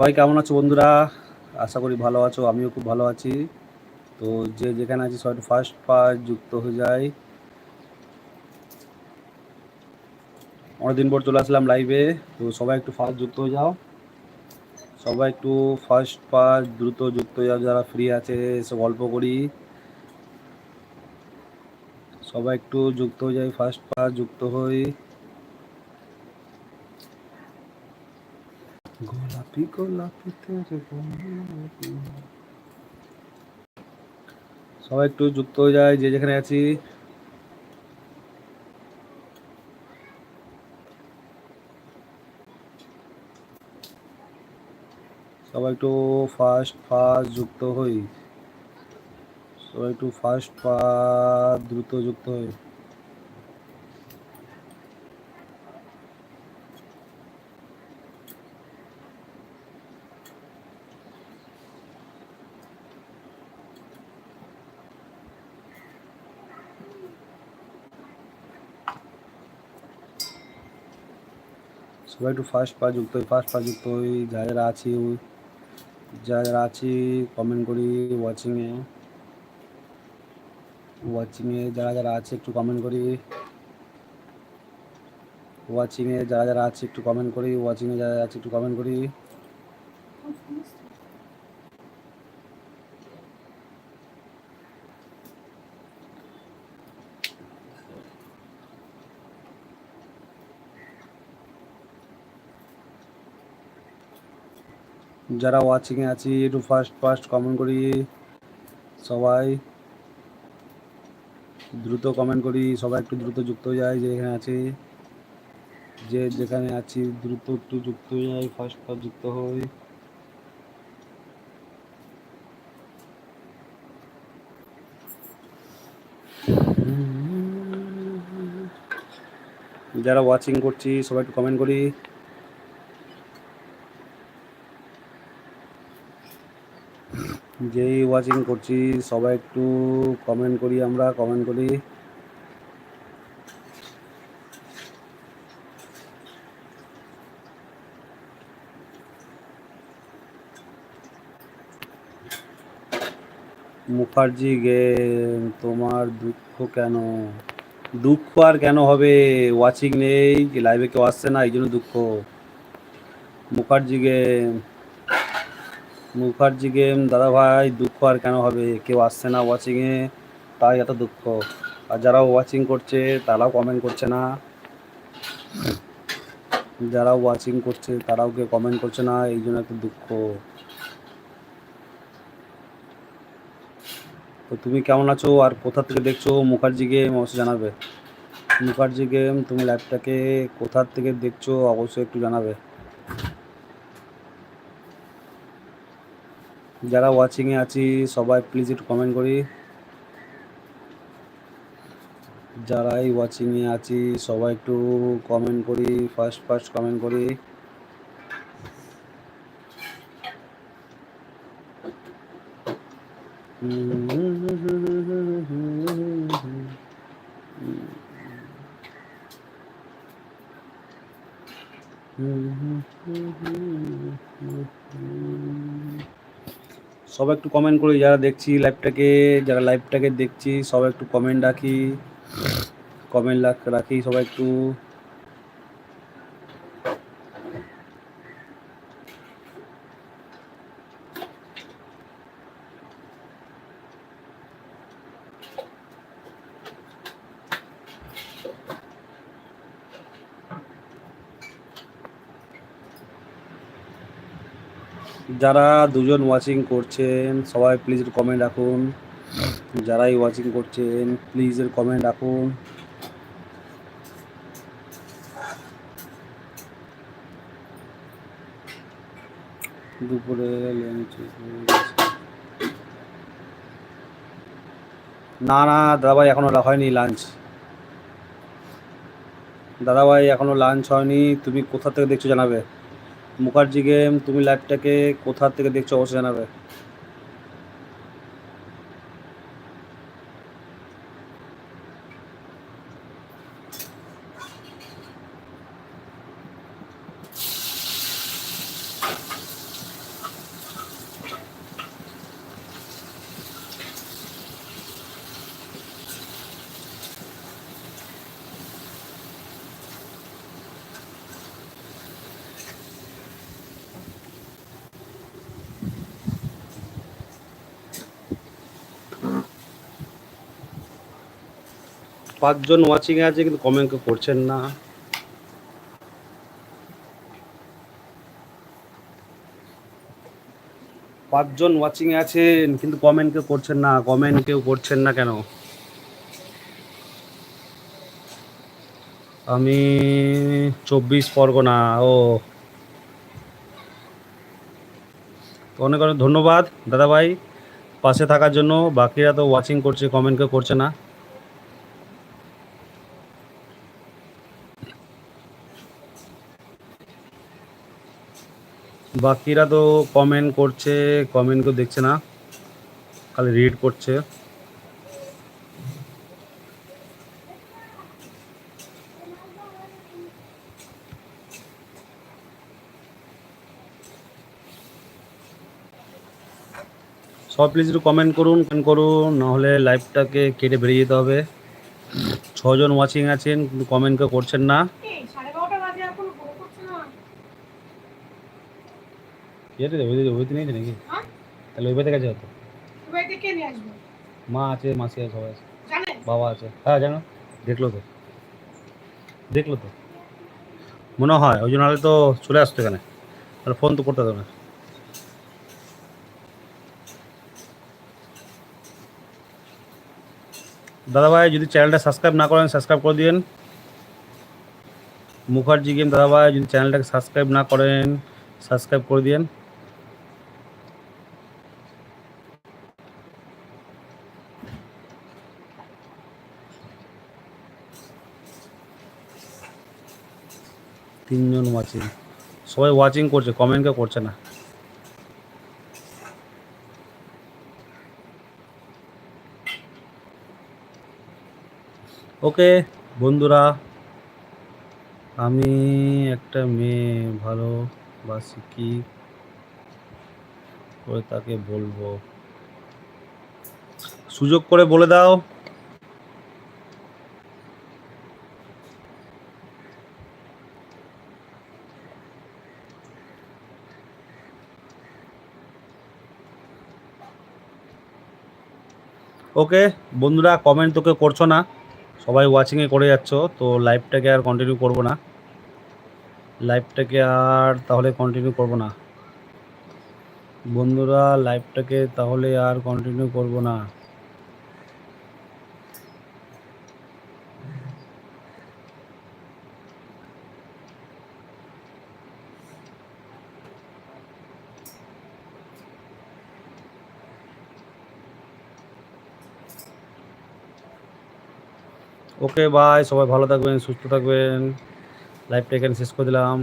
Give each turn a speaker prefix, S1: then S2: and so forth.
S1: সবাই কেমন আছো বন্ধুরা? আশা করি ভালো আছো, আমিও খুব ভালো আছি। তো যে যেখানে আছি, সবাই ফার্স্ট ফার্স্ট যুক্ত হয়ে যায় অনেকদিন পর চলে আসলাম লাইভে তো সবাই একটু ফার্স্ট যুক্ত হয়ে যাও। সবাই একটু ফার্স্ট ফার্স্ট দ্রুত যুক্ত হয়ে যাও, যারা ফ্রি আছে, এসে গল্প করি। সবাই একটু যুক্ত হয়ে যায় ফার্স্ট ফার্স্ট যুক্ত হই গোলাপি গোলাপি তেরে গোলাপি। সবাই একটু যুক্ত হয়ে যায়, যে যেখানে আছি। সবাই একটু ফার্স্ট ফার্স্ট যুক্ত হই। সবাই একটু ফার্স্ট ফার্স্ট দ্রুত যুক্ত হই। সবাই একটু ফার্স্ট পা যুক্ত হই ফার্স্ট পা যুক্ত হই। যা যারা আছি ওই- যারা আছি কমেন্ট করি ওয়াচিংয়ে ওয়াচিংয়ে যারা যারা আছে, একটু কমেন্ট করি। ওয়াচিংয়ে যারা যারা আছে, একটু কমেন্ট করি। ওয়াচিংয়ে যারা আছে, একটু কমেন্ট করি। যারা ওয়াচিংয়ে আছি, একটু ফার্স্ট ফার্স্ট কমেন্ট করি, সবাই। দ্রুত কমেন্ট করি, সবাই একটু দ্রুত যুক্ত হয়ে যায়, যে এখানে আছি। যে যেখানে আছি, দ্রুত একটু যুক্ত হয়ে যাই ফার্স্ট ফার্স্ট যুক্ত হই। যারা ওয়াচিং করছি, সবাই একটু কমেন্ট করি। যেই ওয়াচিং করছি, সবাই একটু কমেন্ট করি আমরা কমেন্ট করি। মুখার্জি গেম তোমার দুঃখ কেন? দুঃখ আর কেন হবে? ওয়াচিং নেই লাইভে কেউ আসছে না এই জন্য দুঃখ। মুখার্জি গেম মুখার্জি গেম দাদা ভাই, দুঃখ আর কেন হবে? কেউ আসছে না ওয়াচিংয়ে তাই এত দুঃখ। আর যারা ওয়াচিং করছে, তারাও কমেন্ট করছে না। যারা ওয়াচিং করছে, তারাও কেউ কমেন্ট করছে না, এই জন্য একটু দুঃখ। তো তুমি কেমন আছো? আর কোথা থেকে দেখছ? মুখার্জি গেম অবশ্যই জানাবে। মুখার্জি গেম তুমি লাইভটাকে কোথা থেকে দেখছ? অবশ্যই একটু জানাবে। যারা ওয়াচিংয়ে আছি, সবাই প্লিজ একটু কমেন্ট করি। যারাই ওয়াচিংয়ে আছি, সবাই একটু কমেন্ট করি ফার্স্ট ফার্স্ট কমেন্ট করি। সবাই একটু কমেন্ট করি, যারা দেখছি লাইভটাকে যারা লাইভটাকে দেখছি সবাই একটু কমেন্ট রাখি। কমেন্ট রাখি, সবাই একটু যারা দুজন ওয়াচিং করছেন, সবাই প্লিজ কমেন্ট রাখুন। যারাই ওয়াচিং করছেন প্লিজ কমেন্ট রাখুন। দুপুরে। না না, দাদাভাই এখনও হয়নি লাঞ্চ দাদাভাই এখনও লাঞ্চ হয়নি। তুমি কোথা থেকে দেখছ জানাবে? মুখার্জি গেম তুমি লাইভটাকে কোথা থেকে দেখছ অবশ্যই জানাবে। পাঁচজন ওয়াচিং আছে কিন্তু কমেন্ট করছেন না। পাঁচজন ওয়াচিং আছেন কিন্তু কমেন্ট কেউ করছেন না। কমেন্ট কেউ করছেন না কেন? আমি চব্বিশ পরগনা, ও। অনেক অনেক ধন্যবাদ দাদা ভাই পাশে থাকার জন্য, বাকিরা তো ওয়াচিং করছে কমেন্ট কেউ করছে না। বাকিরা তো কমেন্ট করছে কমেন্ট কেউ দেখছে না। খালি রিড করছে। সব প্লিজ একটু কমেন্ট করুন কমেন্ট করুন নাহলে লাইভটাকে কেটে বেরিয়ে যেতে হবে। ছজন ওয়াচিং আছেন, কিন্তু কমেন্ট কেউ করছেন না
S2: এই সাড়ে বারোটা বাজে এখনও ফোন করছে না
S1: আছে ওই ওই নেই নাকি?
S2: হ্যাঁ?
S1: তাহলে ওই বাড়িতে গেছে হয়তো
S2: তুমি বাড়িতে কে নিয়ে আসবে?
S1: মা আছে মাসি আছে সবাই আছে। বাবা আছে। হ্যাঁ জানো? দেখল তো। দেখল তো। মনে হয় ওই জন্য তো চলে আসতো এখানে। তাহলে ফোন তো করতে না। দাদা ভাই যদি চ্যানেলটা সাবস্ক্রাইব না করেন সাবস্ক্রাইব করে দিন মুখার্জি গেম দাদা ভাই যদি চ্যানেলটাকে সাবস্ক্রাইব না করেন সাবস্ক্রাইব করে দিন তিনজন ওয়াচিং সবাই ওয়াচিং করছে কমেন্ট কেউ করছে না। ওকে বন্ধুরা, আমি একটা মেয়ে, ভালোবাসি কি করে তাকে বলব? সুযোগ করে বলে দাও। ওকে, বন্ধুরা কমেন্ট তোকে করছ না। সবাই ওয়াচিংয়ে করে যাচ্ছ, তো লাইভটাকে আর কন্টিনিউ করব না। লাইভটাকে আর তাহলে কন্টিনিউ করব না। বন্ধুরা লাইভটাকে তাহলে আর কন্টিনিউ করব না। ওকে বাই সবাই ভালো থাকবেন সুস্থ থাকবেন। লাইভটা এখানে শেষ করে দিলাম।